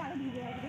পারে ভিজে রাখবে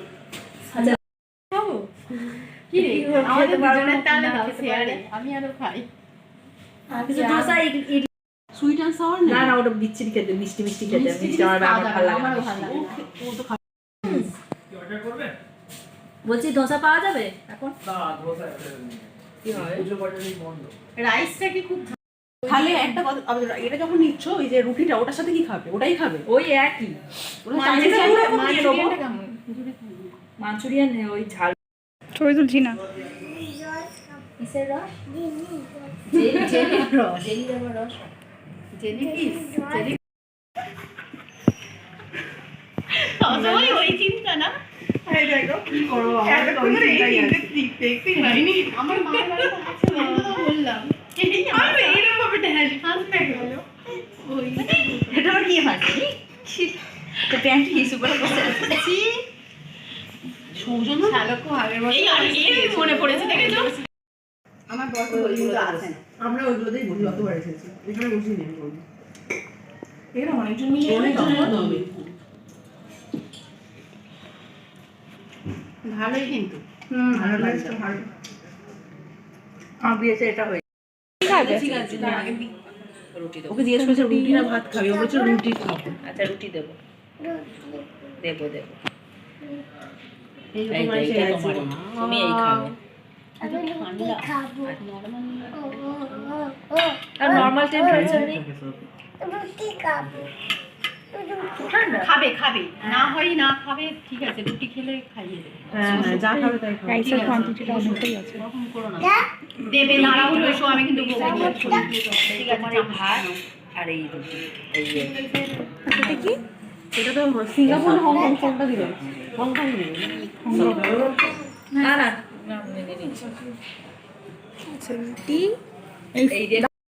রুটিটা দেখি আমাদের দুজনের তাহলে দাও শেয়ারে। আমি আরও খাই। কিছু dosa idli- idli- sweet and sour না না ওটা বিচ্ছিরি খেতে মিষ্টি মিষ্টি খেতে। মিষ্টি আমার আমার ভালো লাগে আমারও ভালো লাগে। ও তো খাবে। বলছি ধোসা পাওয়া যাবে? এখন? না ধোসা কি হবে পুজো পাঠালেই বন্ধ। রাইসটা কি খুব তাহলে একটা কথা এটা যখন নিচ্ছ ওই যে রুটিটা ওটার সাথে কি খাবে? ওটাই খাবে? ওই একই। মাঞ্চুরিয়ান ওই ঝাল ছবি তুলছি না। এটা কি হাসি তো প্যান্ট হিসু করে বসে আছে সৌজন্য? মনে পড়েছে দেখেছ? আমার বড় ওইগুলো আছে। আমরা ওইগুলোতেই বসি অতবার এসেছি। এখানে বসি নেই কোনো এখানে অনেকজন মিলে অনেকজন হবে ভালোই কিন্তু। হুম ভালো লাগছে। ভালো। আমার এটা হয়েছে। ঠিক আছে। রুটি দেবো। ওকে জিজ্ঞেস করেছে রুটি না ভাত খাবে? ও বলছে রুটি খাব। আচ্ছা রুটি দেবো। দেবো দেবো। এই। তুমি খাবে আর নর্মাল টেম্পারেচারে খাবে খাবে না হয় না খাবে ঠিক আছে রুটি খেলে খাইয়ে দেবে। হ্যাঁ হ্যাঁ দেবে নাড়াও এসো আমি কিন্তু বলব ঠিক আছে তোমার এই ভাত আর এই রুটি। এই কি? এটা তো সিঙ্গাপুর হংকং কোনটা দিল হংকং দিল না না।